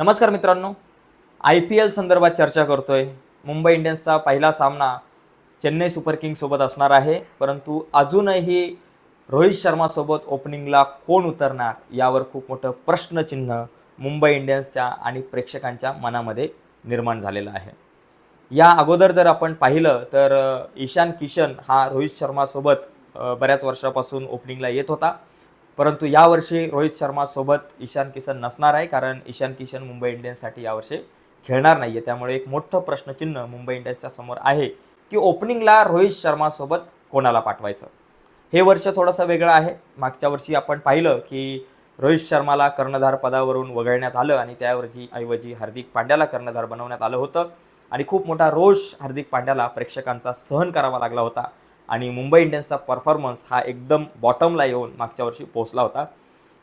नमस्कार मित्रांनो I P L संदर्भात चर्चा करतोय. मुंबई इंडियन्सचा पहिला सामना चेन्नई सुपर किंगसोबत असणार आहे. परंतु अजूनही रोहित शर्मासोबत ओपनिंगला कोण उतरणार यावर खूप मोठं प्रश्नचिन्ह मुंबई इंडियन्सच्या आणि प्रेक्षकांच्या मनामध्ये निर्माण झालेलं आहे. या अगोदर जर आपण पाहिलं तर ईशान किशन हा रोहित शर्मासोबत बऱ्याच वर्षापासून ओपनिंगला येत होता. परंतु यावर्षी रोहित शर्मासोबत ईशान किशन नसणार आहे कारण ईशान किशन मुंबई इंडियन्ससाठी यावर्षी खेळणार नाही आहे त्यामुळे एक मोठं प्रश्नचिन्ह मुंबई इंडियन्सच्या समोर आहे की ओपनिंगला रोहित शर्मासोबत कोणाला पाठवायचं? हे वर्ष थोडंसं वेगळं आहे. मागच्या वर्षी आपण पाहिलं की रोहित शर्माला कर्णधार पदावरून वगळण्यात आलं आणि त्याऐवजी ऐवजी हार्दिक पांड्याला कर्णधार बनवण्यात आलं होतं. आणि खूप मोठा रोष हार्दिक पांड्याला प्रेक्षकांचा सहन करावा लागला होता. आणि मुंबई इंडियन्सचा परफॉर्मन्स हा एकदम बॉटमला येऊन मागच्या वर्षी पोहोचला होता.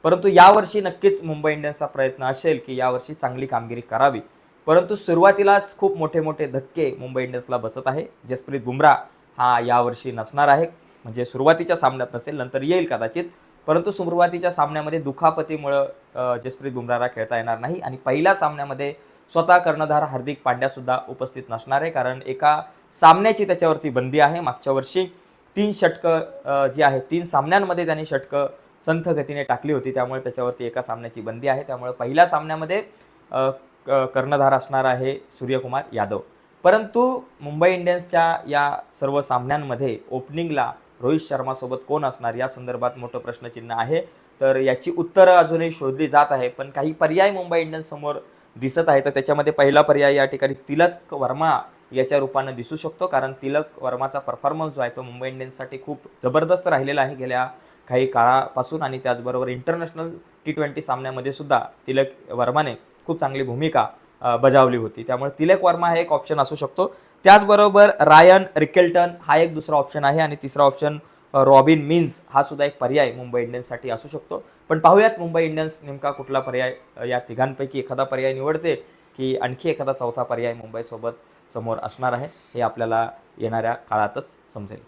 परंतु यावर्षी नक्कीच मुंबई इंडियन्सचा प्रयत्न असेल की यावर्षी चांगली कामगिरी करावी. परंतु सुरुवातीलाच खूप मोठे मोठे धक्के मुंबई इंडियन्सला बसत आहे. जसप्रीत बुमराह हा यावर्षी नसणार आहे. म्हणजे सुरुवातीच्या सामन्यात नसेल नंतर येईल कदाचित. परंतु सुरुवातीच्या सामन्यामध्ये दुखापतीमुळं जसप्रीत बुमराहला खेळता येणार नाही. आणि पहिल्या सामन्यामध्ये स्वतः कर्णधार हार्दिक पांड्यासुद्धा उपस्थित नसणार आहे कारण एका सामन्याची त्याच्यावरती बंदी आहे. मागच्या वर्षी तीन षटकं जी आहे तीन सामन्यांमध्ये त्यांनी षटकं संथ गतीने टाकली होती. त्यामुळे त्याच्यावरती एका सामन्याची बंदी आहे. त्यामुळे पहिल्या सामन्यामध्ये क- कर्णधार असणार आहे सूर्यकुमार यादव. परंतु मुंबई इंडियन्सच्या या सर्व सामन्यांमध्ये ओपनिंगला रोहित शर्मासोबत कोण असणार? या संदर्भात मोठं प्रश्नचिन्ह आहे. तर याची उत्तरं अजूनही शोधली जात आहे. पण काही पर्याय मुंबई इंडियन्ससमोर दिसत आहे. तर त्याच्यामध्ये पहिला पर्याय या ठिकाणी तिलक वर्मा याच्या रूपानं दिसू शकतो. कारण तिलक वर्माचा परफॉर्मन्स जो आहे तो मुंबई इंडियन्ससाठी खूप जबरदस्त राहिलेला आहे गेल्या काही काळापासून. आणि त्याचबरोबर इंटरनॅशनल टी ट्वेंटी सामन्यामध्ये सुद्धा तिलक वर्माने खूप चांगली भूमिका बजावली होती. त्यामुळे तिलक वर्मा हा एक ऑप्शन असू शकतो. त्याचबरोबर रायन रिकेल्टन हा एक दुसरा ऑप्शन आहे. आणि तिसरा ऑप्शन रॉबिन मिन्स हा सुद्धा एक पर्याय मुंबई इंडियन्ससाठी असू शकतो. पण पाहूयात मुंबई इंडियन्स नेमका कुठला पर्याय या तिघांपैकी एखादा पर्याय निवडते की आणखी एखादा चौथा पर्याय मुंबईसोबत समोर असणार आहे हे आपल्याला येणाऱ्या काळातच समजेल.